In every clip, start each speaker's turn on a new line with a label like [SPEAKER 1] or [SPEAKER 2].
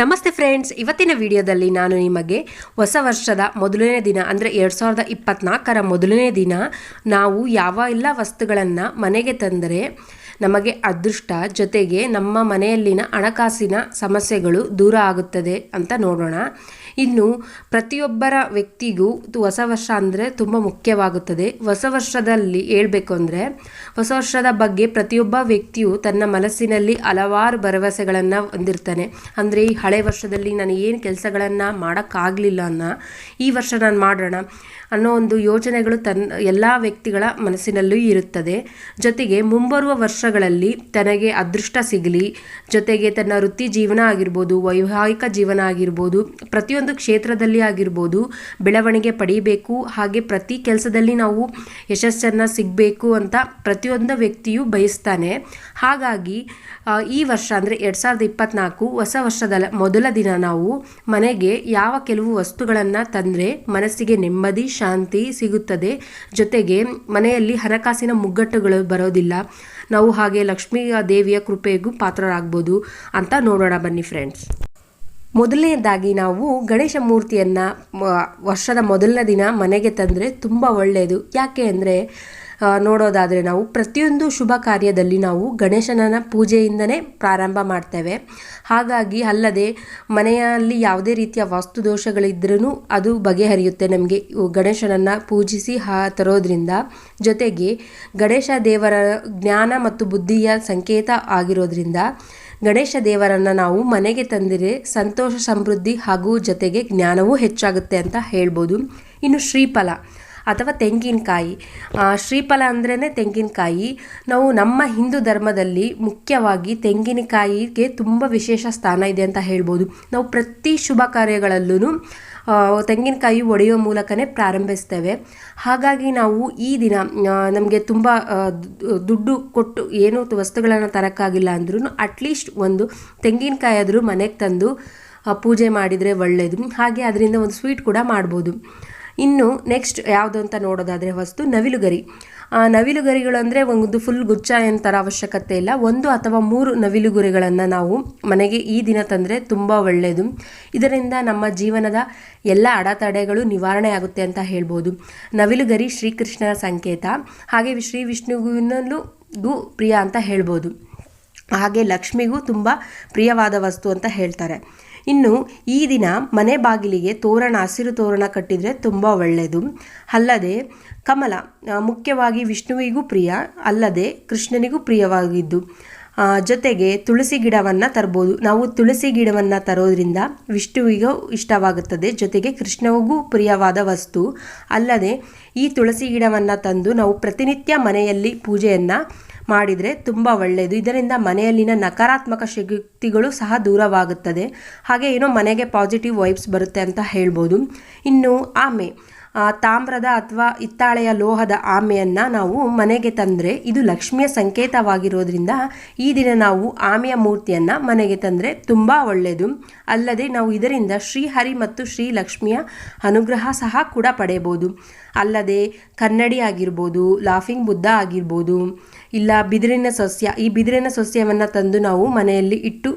[SPEAKER 1] ನಮಸ್ತೆ ಫ್ರೆಂಡ್ಸ್, ಇವತ್ತಿನ ವಿಡಿಯೋದಲ್ಲಿ ನಾನು ನಿಮಗೆ ಹೊಸ ವರ್ಷದ ಮೊದಲನೇ ದಿನ, ಅಂದರೆ ಎರಡು ಸಾವಿರದ ಇಪ್ಪತ್ತ್ನಾಲ್ಕರ ಮೊದಲನೇ ದಿನ, ನಾವು ಯಾವ ಎಲ್ಲ ವಸ್ತುಗಳನ್ನು ಮನೆಗೆ ತಂದರೆ ನಮಗೆ ಅದೃಷ್ಟ ಜೊತೆಗೆ ನಮ್ಮ ಮನೆಯಲ್ಲಿನ ಹಣಕಾಸಿನ ಸಮಸ್ಯೆಗಳು ದೂರ ಆಗುತ್ತದೆ ಅಂತ ನೋಡೋಣ. ಇನ್ನು ಪ್ರತಿಯೊಬ್ಬರ ವ್ಯಕ್ತಿಗೂ ಹೊಸ ವರ್ಷ ಅಂದರೆ ತುಂಬ ಮುಖ್ಯವಾಗುತ್ತದೆ. ಹೊಸ ವರ್ಷದಲ್ಲಿ ಹೇಳಬೇಕು ಅಂದರೆ, ಹೊಸ ವರ್ಷದ ಬಗ್ಗೆ ಪ್ರತಿಯೊಬ್ಬ ವ್ಯಕ್ತಿಯು ತನ್ನ ಮನಸ್ಸಿನಲ್ಲಿ ಹಲವಾರು ಭರವಸೆಗಳನ್ನು ಹೊಂದಿರ್ತಾನೆ. ಅಂದರೆ, ಈ ಹಳೆ ವರ್ಷದಲ್ಲಿ ನಾನು ಏನು ಕೆಲಸಗಳನ್ನು ಮಾಡೋಕ್ಕಾಗಲಿಲ್ಲ ಅನ್ನ, ಈ ವರ್ಷ ನಾನು ಮಾಡೋಣ ಅನ್ನೋ ಒಂದು ಯೋಜನೆಗಳು ತನ್ನ ಎಲ್ಲ ವ್ಯಕ್ತಿಗಳ ಮನಸ್ಸಿನಲ್ಲೂ ಇರುತ್ತದೆ. ಜೊತೆಗೆ ಮುಂಬರುವ ವರ್ಷಗಳಲ್ಲಿ ತನಗೆ ಅದೃಷ್ಟ ಸಿಗಲಿ. ಜೊತೆಗೆ ತನ್ನ ವೃತ್ತಿ ಜೀವನ ಆಗಿರ್ಬೋದು, ವೈವಾಹಿಕ ಜೀವನ ಆಗಿರ್ಬೋದು, ಪ್ರತಿಯೊಂದು ಕ್ಷೇತ್ರದಲ್ಲಿ ಆಗಿರ್ಬೋದು ಬೆಳವಣಿಗೆ ಪಡೀಬೇಕು. ಹಾಗೆ ಪ್ರತಿ ಕೆಲಸದಲ್ಲಿ ನಾವು ಯಶಸ್ಸನ್ನು ಸಿಗಬೇಕು ಅಂತ ಪ್ರತಿಯೊಂದು ವ್ಯಕ್ತಿಯು ಬಯಸ್ತಾನೆ. ಹಾಗಾಗಿ ಈ ವರ್ಷ ಅಂದರೆ ಎರಡು ಸಾವಿರದ ಇಪ್ಪತ್ನಾಲ್ಕು ಹೊಸ ವರ್ಷದ ಮೊದಲ ದಿನ ನಾವು ಮನೆಗೆ ಯಾವ ಕೆಲವು ವಸ್ತುಗಳನ್ನು ತಂದರೆ ಮನಸ್ಸಿಗೆ ನೆಮ್ಮದಿ, ಶಾಂತಿ ಸಿಗುತ್ತದೆ. ಜೊತೆಗೆ ಮನೆಯಲ್ಲಿ ಹಣಕಾಸಿನ ಮುಗ್ಗಟ್ಟುಗಳು ಬರೋದಿಲ್ಲ. ನಾವು ಹಾಗೆ ಲಕ್ಷ್ಮೀ ದೇವಿಯ ಕೃಪೆಗೂ ಪಾತ್ರರಾಗ್ಬೋದು ಅಂತ ನೋಡೋಣ ಬನ್ನಿ ಫ್ರೆಂಡ್ಸ್ ಮೊದಲನೇದಾಗಿ ನಾವು ಗಣೇಶ ಮೂರ್ತಿಯನ್ನು ವರ್ಷದ ಮೊದಲನೇ ದಿನ ಮನೆಗೆ ತಂದರೆ ತುಂಬ ಒಳ್ಳೆಯದು ಯಾಕೆ ಅಂದರೆ ನೋಡೋದಾದರೆ ನಾವು ಪ್ರತಿಯೊಂದು ಶುಭ ಕಾರ್ಯದಲ್ಲಿ ನಾವು ಗಣೇಶನ ಪೂಜೆಯಿಂದನೇ ಪ್ರಾರಂಭ ಮಾಡ್ತೇವೆ. ಹಾಗಾಗಿ ಅಲ್ಲದೆ ಮನೆಯಲ್ಲಿ ಯಾವುದೇ ರೀತಿಯ ವಾಸ್ತು ದೋಷಗಳಿದ್ರೂ ಅದು ಬಗೆಹರಿಯುತ್ತೆ. ನಮಗೆ ಗಣೇಶನನ್ನು ಪೂಜಿಸಿ ಹಾ, ತರೋದ್ರಿಂದ ಜೊತೆಗೆ ಗಣೇಶ ದೇವರ ಜ್ಞಾನ ಮತ್ತು ಬುದ್ಧಿಯ ಸಂಕೇತ ಆಗಿರೋದ್ರಿಂದ ಗಣೇಶ ದೇವರನ್ನು ನಾವು ಮನೆಗೆ ತಂದಿರೆ ಸಂತೋಷ, ಸಮೃದ್ಧಿ ಹಾಗೂ ಜೊತೆಗೆ ಜ್ಞಾನವೂ ಹೆಚ್ಚಾಗುತ್ತೆ ಅಂತ ಹೇಳ್ಬೋದು. ಇನ್ನು ಶ್ರೀಫಲ. ಅಥವಾ ತೆಂಗಿನಕಾಯಿ. ಶ್ರೀಫಲ ಅಂದ್ರೇ ತೆಂಗಿನಕಾಯಿ. ನಾವು ನಮ್ಮ ಹಿಂದೂ ಧರ್ಮದಲ್ಲಿ ಮುಖ್ಯವಾಗಿ ತೆಂಗಿನಕಾಯಿಗೆ ತುಂಬ ವಿಶೇಷ ಸ್ಥಾನ ಇದೆ ಅಂತ ಹೇಳ್ಬೋದು. ನಾವು ಪ್ರತಿ ಶುಭ ಕಾರ್ಯಗಳಲ್ಲೂ ತೆಂಗಿನಕಾಯಿ ಒಡೆಯೋ ಮೂಲಕನೇ ಪ್ರಾರಂಭಿಸ್ತೇವೆ. ಹಾಗಾಗಿ ನಾವು ಈ ದಿನ ನಮಗೆ ತುಂಬ ದುಡ್ಡು ಕೊಟ್ಟು ಏನು ವಸ್ತುಗಳನ್ನು ತರೋಕ್ಕಾಗಿಲ್ಲ ಅಂದ್ರೂ ಅಟ್ಲೀಸ್ಟ್ ಒಂದು ತೆಂಗಿನಕಾಯಿ ಆದರೂ ಮನೆಗೆ ತಂದು ಪೂಜೆ ಮಾಡಿದರೆ ಒಳ್ಳೆಯದು ಹಾಗೆ ಅದರಿಂದ ಒಂದು ಸ್ವೀಟ್ ಕೂಡ ಮಾಡ್ಬೋದು. ಇನ್ನು ನೆಕ್ಸ್ಟ್ ಯಾವುದು ಅಂತ ನೋಡೋದಾದರೆ ವಸ್ತು ನವಿಲುಗರಿ. ನವಿಲುಗರಿಗಳು ಅಂದರೆ ಒಂದು ಫುಲ್ ಗುಚ್ಛ ಏನು ಥರ ಅವಶ್ಯಕತೆ ಇಲ್ಲ. ಒಂದು ಅಥವಾ ಮೂರು ನವಿಲುಗುರಿಗಳನ್ನು ನಾವು ಮನೆಗೆ ಈ ದಿನ ತಂದರೆ ತುಂಬ ಒಳ್ಳೆಯದು ಇದರಿಂದ ನಮ್ಮ ಜೀವನದ ಎಲ್ಲ ಅಡೆತಡೆಗಳು ನಿವಾರಣೆ ಆಗುತ್ತೆ ಅಂತ ಹೇಳ್ಬೋದು. ನವಿಲುಗರಿ ಶ್ರೀಕೃಷ್ಣನ ಸಂಕೇತ. ಹಾಗೆ ಶ್ರೀ ವಿಷ್ಣುವಿನಲ್ಲೂ ಪ್ರಿಯ ಅಂತ ಹೇಳ್ಬೋದು. ಹಾಗೆ ಲಕ್ಷ್ಮಿಗೂ ತುಂಬ ಪ್ರಿಯವಾದ ವಸ್ತು ಅಂತ ಹೇಳ್ತಾರೆ. ಇನ್ನು ಈ ದಿನ ಮನೆ ಬಾಗಿಲಿಗೆ ತೋರಣ, ಹಸಿರು ತೋರಣ ಕಟ್ಟಿದರೆ ತುಂಬ ಒಳ್ಳೆಯದು ಅಲ್ಲದೆ ಕಮಲ ಮುಖ್ಯವಾಗಿ ವಿಷ್ಣುವಿಗೂ ಪ್ರಿಯ, ಅಲ್ಲದೆ ಕೃಷ್ಣನಿಗೂ ಪ್ರಿಯವಾಗಿದ್ದು ಜೊತೆಗೆ ತುಳಸಿ ಗಿಡವನ್ನು ತರ್ಬೋದು. ನಾವು ತುಳಸಿ ಗಿಡವನ್ನು ತರೋದ್ರಿಂದ ವಿಷ್ಣುವಿಗೂ ಇಷ್ಟವಾಗುತ್ತದೆ. ಜೊತೆಗೆ ಕೃಷ್ಣವಿಗೂ ಪ್ರಿಯವಾದ ವಸ್ತು. ಅಲ್ಲದೆ ಈ ತುಳಸಿ ಗಿಡವನ್ನು ತಂದು ನಾವು ಪ್ರತಿನಿತ್ಯ ಮನೆಯಲ್ಲಿ ಪೂಜೆಯನ್ನು ಮಾಡಿದರೆ ತುಂಬ ಒಳ್ಳೆಯದು ಇದರಿಂದ ಮನೆಯಲ್ಲಿನ ನಕಾರಾತ್ಮಕ ಶಕ್ತಿಗಳು ಸಹ ದೂರವಾಗುತ್ತದೆ. ಹಾಗೆ ಏನೋ ಮನೆಗೆ ಪಾಸಿಟಿವ್ ವೈಬ್ಸ್ ಬರುತ್ತೆ ಅಂತ ಹೇಳ್ಬೋದು. ಇನ್ನು ಆಮೆ. ತಾಮ್ರದ ಅಥವಾ ಹಿತ್ತಾಳೆಯ ಲೋಹದ ಆಮೆಯನ್ನು ನಾವು ಮನೆಗೆ ತಂದರೆ ಇದು ಲಕ್ಷ್ಮಿಯ ಸಂಕೇತವಾಗಿರೋದ್ರಿಂದ ಈ ದಿನ ನಾವು ಆಮೆಯ ಮೂರ್ತಿಯನ್ನು ಮನೆಗೆ ತಂದರೆ ತುಂಬ ಒಳ್ಳೆಯದು ಅಲ್ಲದೆ ನಾವು ಇದರಿಂದ ಶ್ರೀಹರಿ ಮತ್ತು ಶ್ರೀ ಲಕ್ಷ್ಮಿಯ ಅನುಗ್ರಹ ಸಹ ಕೂಡ ಪಡೆಯಬಹುದು ಅಲ್ಲದೆ ಕನ್ನಡಿ ಆಗಿರ್ಬೋದು, ಲಾಫಿಂಗ್ ಬುದ್ಧ ಆಗಿರ್ಬೋದು, ಇಲ್ಲ ಬಿದಿರಿನ ಸಸ್ಯ, ಈ ಬಿದಿರಿನ ಸಸ್ಯವನ್ನು ತಂದು ನಾವು ಮನೆಯಲ್ಲಿ ಇಟ್ಟು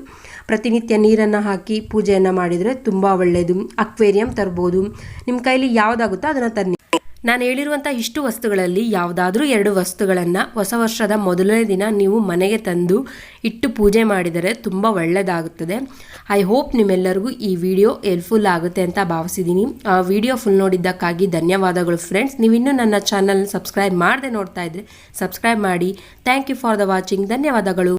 [SPEAKER 1] ಪ್ರತಿನಿತ್ಯ ನೀರನ್ನು ಹಾಕಿ ಪೂಜೆಯನ್ನು ಮಾಡಿದರೆ ತುಂಬ ಒಳ್ಳೆಯದು ಅಕ್ವೇರಿಯಂ ತರ್ಬೋದು. ನಿಮ್ಮ ಕೈಲಿ ಯಾವುದಾಗುತ್ತೋ ಅದನ್ನು ತನ್ನಿ ನಾನು ಹೇಳಿರುವಂಥ ಇಷ್ಟು ವಸ್ತುಗಳಲ್ಲಿ ಯಾವುದಾದ್ರೂ ಎರಡು ವಸ್ತುಗಳನ್ನು ಹೊಸ ವರ್ಷದ ಮೊದಲನೇ ದಿನ ನೀವು ಮನೆಗೆ ತಂದು ಇಟ್ಟು ಪೂಜೆ ಮಾಡಿದರೆ ತುಂಬ ಒಳ್ಳೆಯದಾಗುತ್ತದೆ ಐ ಹೋಪ್ ನಿಮ್ಮೆಲ್ಲರಿಗೂ ಈ ವಿಡಿಯೋ ಹೆಲ್ಪ್ಫುಲ್ ಆಗುತ್ತೆ ಅಂತ ಭಾವಿಸಿದ್ದೀನಿ ವಿಡಿಯೋ ಫುಲ್ ನೋಡಿದ್ದಕ್ಕಾಗಿ ಧನ್ಯವಾದಗಳು ಫ್ರೆಂಡ್ಸ್ ನೀವಿನ್ನೂ ನನ್ನ ಚಾನಲ್ ಸಬ್ಸ್ಕ್ರೈಬ್ ಮಾಡದೆ ನೋಡ್ತಾ ಇದ್ದರೆ ಸಬ್ಸ್ಕ್ರೈಬ್ ಮಾಡಿ. Thank you for the watching ಧನ್ಯವಾದಗಳು.